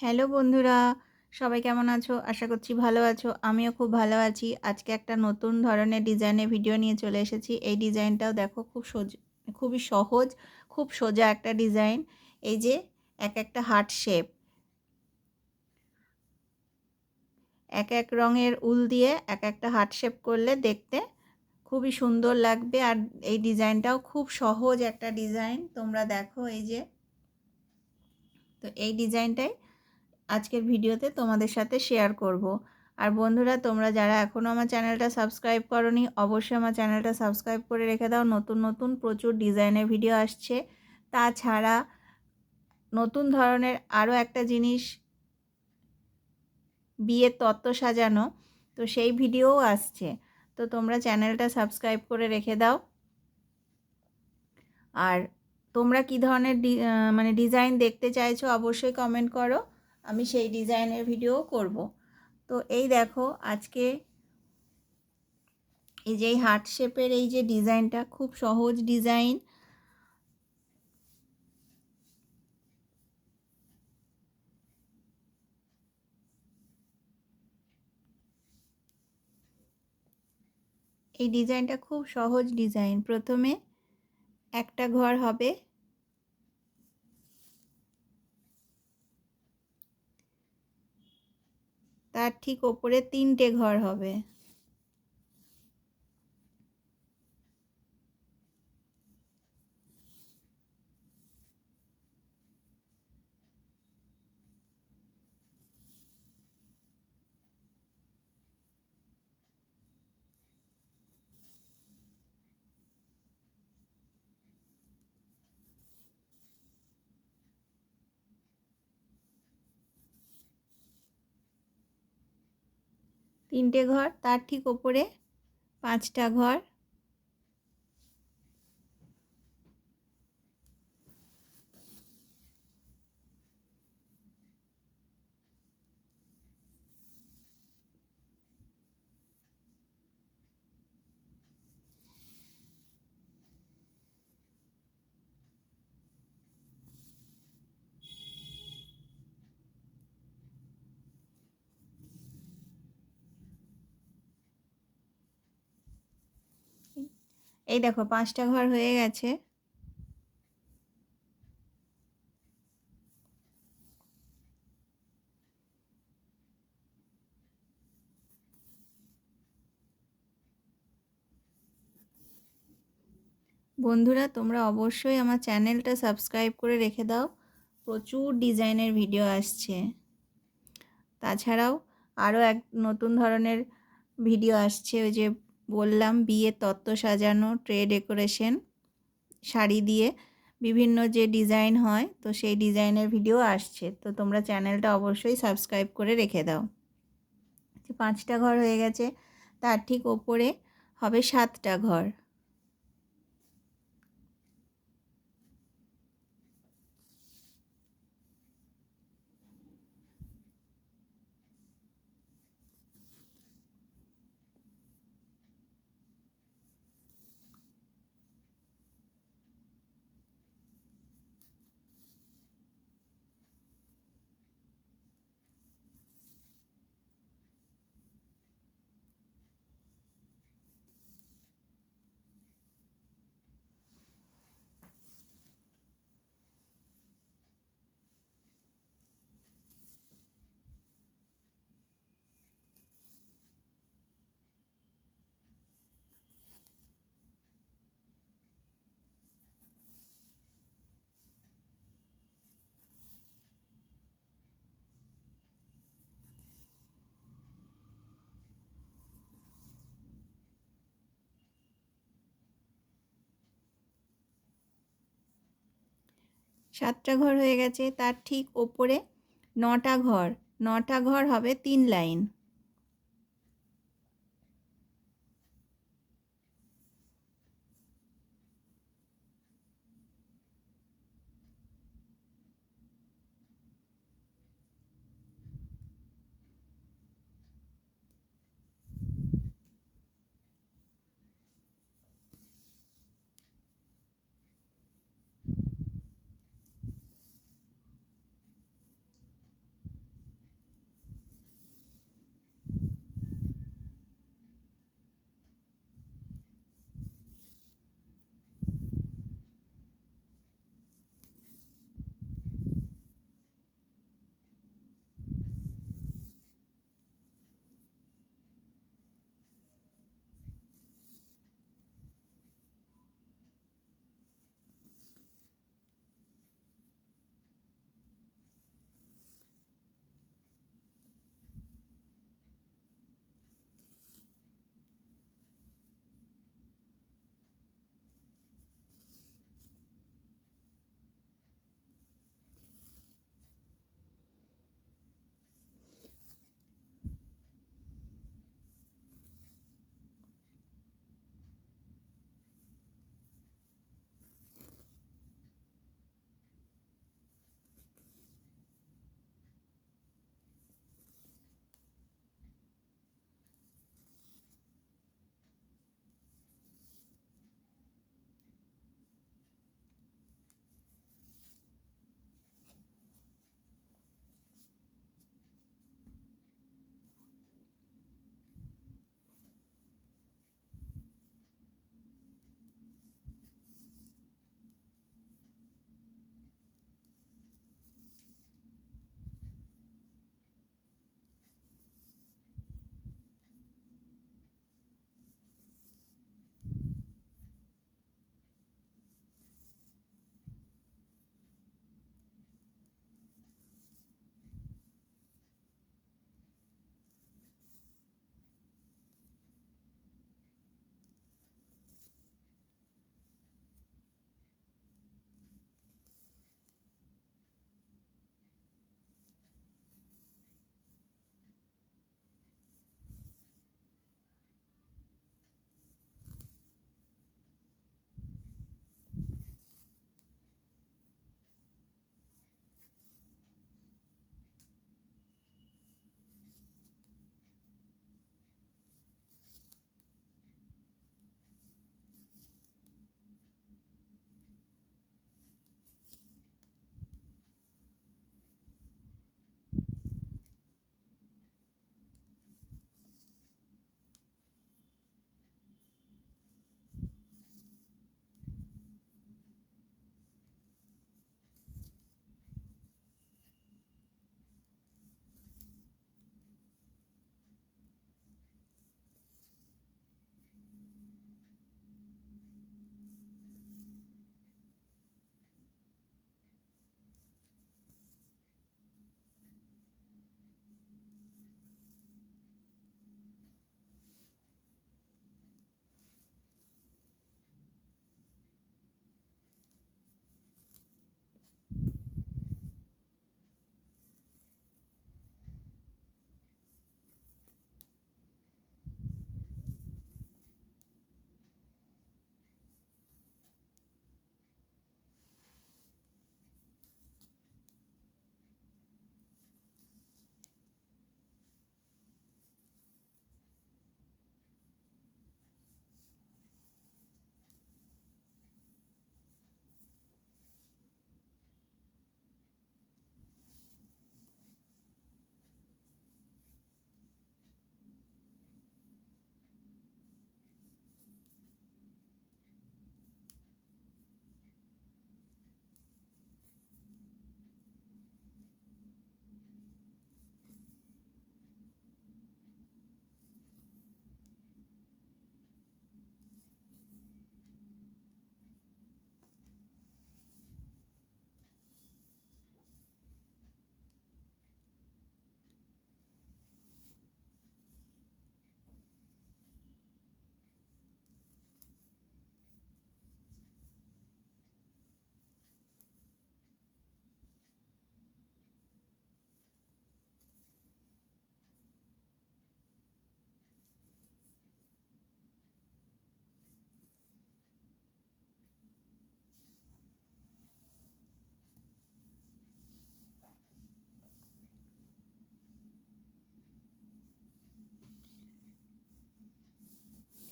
Hello বন্ধুরা, সবাই কেমন আছো? আশা করছি ভালো আছো। আমিও খুব ভালো আছি। আজকে একটা নতুন ধরনের ডিজাইনের ভিডিও নিয়ে চলে এসেছি। এই ডিজাইনটাও দেখো খুব সোজ, খুবই সহজ, খুব সোজা একটা ডিজাইন। এই যে এক একটা হার্ট শেপ। এক এক রঙের উল দিয়ে এক একটা হার্ট শেপ করলে দেখতে খুবই সুন্দর লাগবে। আর এই ডিজাইনটাও খুব সহজ একটা ডিজাইন। তোমরা দেখো এই যে। তো এই ডিজাইনটাই আজকের ভিডিওতে তোমাদের সাথে শেয়ার করব। আর বন্ধুরা, তোমরা যারা এখনও আমার চ্যানেলটা সাবস্ক্রাইব করনি, অবশ্যই আমার চ্যানেলটা সাবস্ক্রাইব করে রেখে দাও। নতুন নতুন প্রচুর ডিজাইনের ভিডিও আসছে। তাছাড়া নতুন ধরনের আরও একটা জিনিস, বিয়ের তত্ত্ব সাজানো, তো সেই ভিডিওও আসছে। তো তোমরা চ্যানেলটা সাবস্ক্রাইব করে রেখে দাও। আর তোমরা কি ধরনের মানে ডিজাইন দেখতে চাইছো, অবশ্যই কমেন্ট করো। আমি সেই ডিজাইনের ভিডিও করব। তো এই দেখো, আজকে এই যে এই হার্ট শেপের এই যে ডিজাইনটা খুব সহজ ডিজাইন। এই ডিজাইনটা খুব সহজ ডিজাইন। প্রথমে একটা ঘর হবে তার ঠিক ওপরে তিনটে ঘর হবে। তিনটে ঘর তার ঠিক ওপরে পাঁচটা ঘর। এই দেখো, পাঁচটা ঘর হয়ে গেছে। বন্ধুরা, তোমরা অবশ্যই আমার চ্যানেলটা সাবস্ক্রাইব করে রেখে দাও। প্রচুর ডিজাইনের ভিডিও আসছে। তাছাড়াও আরও এক নতুন ধরনের ভিডিও আসছে, ওই যে বললাম, বিয়ের তত্ত্ব সাজানো, ট্রে ডেকোরেশন, শাড়ি দিয়ে বিভিন্ন যে ডিজাইন হয়, তো সেই ডিজাইনের ভিডিও আসছে। তো তোমরা চ্যানেলটা অবশ্যই সাবস্ক্রাইব করে রেখে দাও। পাঁচটা ঘর হয়ে গেছে, তার ঠিক ওপরে হবে সাতটা ঘর। সাতটা ঘর হয়ে গেছে তার ঠিক ওপরে নটা ঘর। নটা ঘর হবে তিন লাইন।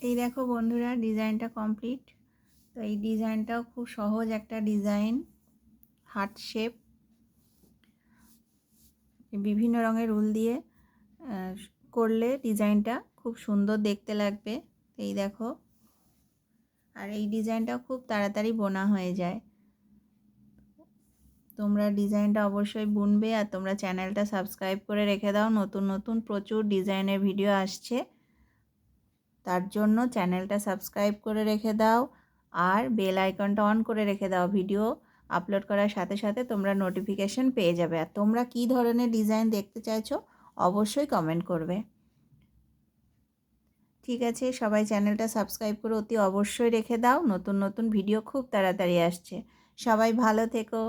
এই দেখো বন্ধুরা, ডিজাইনটা কমপ্লিট। তো এই ডিজাইনটাও খুব সহজ একটা ডিজাইন, হার্ট শেপ। বিভিন্ন রঙের উল দিয়ে করলে ডিজাইনটা খুব সুন্দর দেখতে লাগবে। এই দেখো, আর এই ডিজাইনটাও খুব তাড়াতাড়ি বোনা হয়ে যায়। তোমরা ডিজাইনটা অবশ্যই বুনবে আর তোমরা চ্যানেলটা সাবস্ক্রাইব করে রেখে দাও। নতুন নতুন প্রচুর ডিজাইনের ভিডিও আসছে। তার জন্য চ্যানেলটা সাবস্ক্রাইব করে রেখে দাও আর বেল আইকনটা অন করে রেখে দাও ভিডিও আপলোড করার সাথে সাথে তোমরা নোটিফিকেশন পেয়ে যাবে। আর তোমরা কী ধরনের ডিজাইন দেখতে চাইছো অবশ্যই কমেন্ট করবে। ঠিক আছে, সবাই চ্যানেলটা সাবস্ক্রাইব করে অতি অবশ্যই রেখে দাও। নতুন নতুন ভিডিও খুব তাড়াতাড়ি আসছে। সবাই ভালো থেকো।